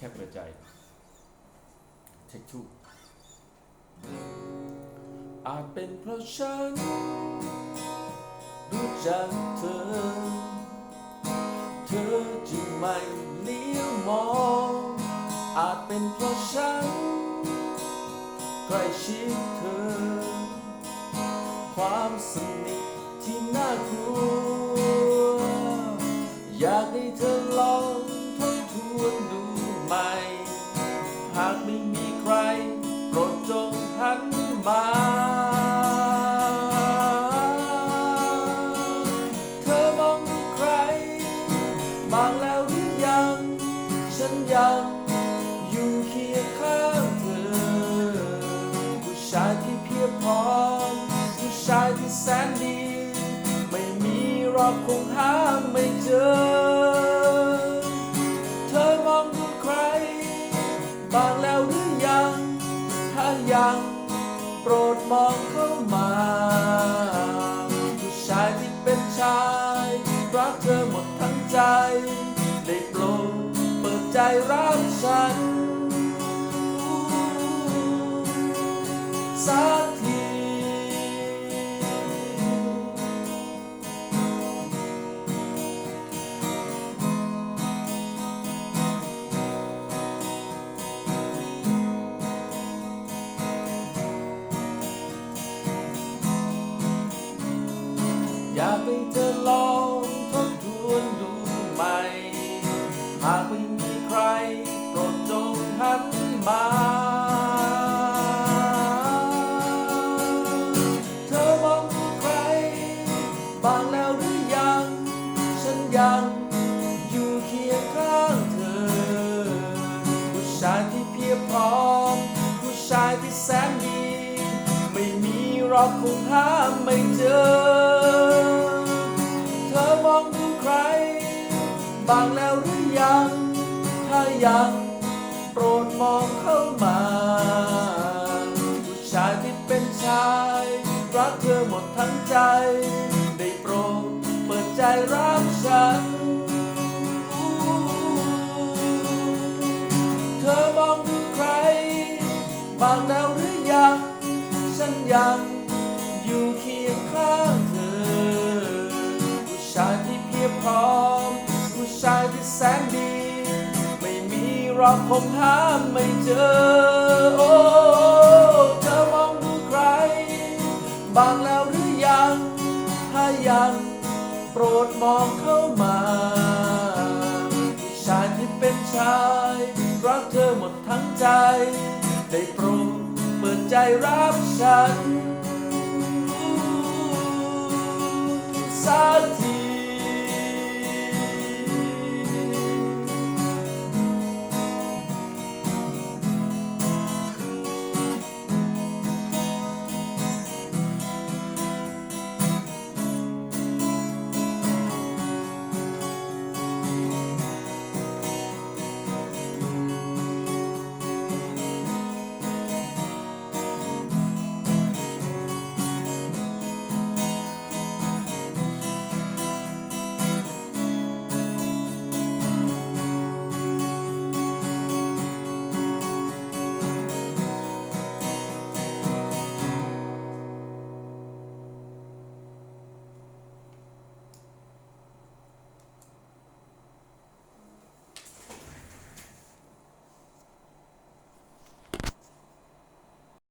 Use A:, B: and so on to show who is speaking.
A: แค่เปิดใจเทคทูอาจเป็นเพราะฉัน รู้จักเธอ เธอจึงไม่เลี้ยวมอง อาจเป็นเพราะฉันใกล้ชิดเธอ ความสนิทที่น่ากลัว อยากให้เธอ มีหรอกคงหาไม่เจอ เธอมองดูใคร บางแล้วหรือยัง ถ้ายัง โปรดมองเข้ามา ผู้ชายที่เป็นชาย รักเธอหมดทั้งใจ ได้โปรดเปิดใจรับฉัน ให้เธอลองทบทวนดูใหม่ หากไม่มีใครโปรดจงหันมา เธอมองดูใคร บางแล้วหรือยัง ฉันยังอยู่เคียงข้างเธอ ผู้ชายที่เพียบพร้อม ผู้ชายที่แสนดี ไม่มีหรอกคงหาไม่เจอ บางแล้วหรือยัง ถ้ายังโปรดมองเข้ามาผู้ชายที่เป็นชาย รักเธอหมดทั้งใจ ได้โปรดเปิดใจรับฉัน เธอมองดูใครบางแล้วหรือยัง ฉันยังอยู่เคียงข้างเธอ รอคงหาไม่เจอ โอ้เธอมองดูใคร บางแล้วหรือยัง ถ้ายังโปรดมองเข้ามา ชายที่เป็นชาย รักเธอหมดทั้งใจ ได้โปรดเปิดใจรับฉัน สักที